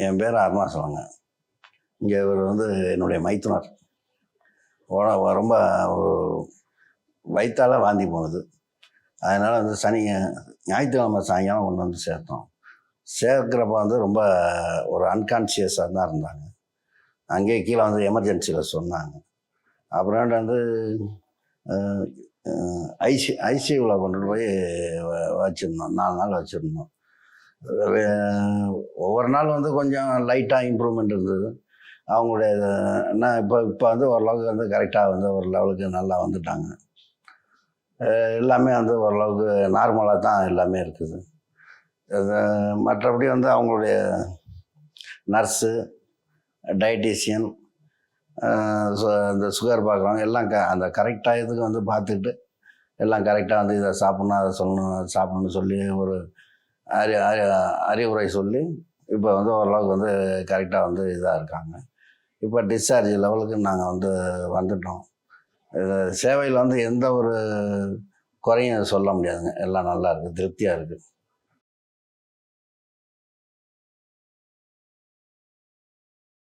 என் பேர் அருணாசலங்க இங்கே இவர் வந்து என்னுடைய மைத்துனர். உட- ரொம்ப ஒரு வாந்தி போனது. அதனால் வந்து சனி ஞாயிற்றுக்கிழமை சாயங்காலம் கொண்டு வந்து சேர்த்தோம். சேர்க்குறப்ப வந்து ரொம்ப ஒரு அன்கான்சியஸாக தான் இருந்தாங்க. அங்கேயே கீழே வந்து எமர்ஜென்சியில் சொன்னாங்க. அப்புறம் வந்து ஐசி ஐசியூவில் கொண்டு போய் வ- வச்சுருந்தோம். நாலு நாள் வச்சுருந்தோம். ஒவ்வொரு நாள் வந்து கொஞ்சம் லைட்டாக இம்ப்ரூவ்மெண்ட் இருந்தது. அவங்களுடைய நான் இப்போ இப்போ வந்து ஓரளவுக்கு வந்து கரெக்டாக வந்து ஒரு லெவலுக்கு நல்லா வந்துட்டாங்க. எல்லாமே வந்து ஓரளவுக்கு நார்மலாக தான் எல்லாமே இருக்குது. மற்றபடி வந்து அவங்களுடைய நர்ஸு டயட்டீஷியன் இந்த சுகர் பார்க்குறவங்க எல்லாம் க அந்த கரெக்டாக இதுக்கு வந்து பார்த்துட்டு எல்லாம் கரெக்டாக வந்து இதை சாப்பிட்ணும் அதை சொல்லணும் சாப்பிட்ணுன்னு சொல்லி ஒரு அறி அறி அறிவுரை சொல்லி இப்போ வந்து ஓரளவுக்கு வந்து கரெக்டாக வந்து இதாக இருக்காங்க. இப்போ டிஸ்சார்ஜ் லெவலுக்கு நாங்கள் வந்து வந்துட்டோம். இது சேவையில் வந்து எந்த ஒரு குறையும் சொல்ல முடியாதுங்க. எல்லாம் நல்லா இருக்குது திருப்தியாக இருக்குது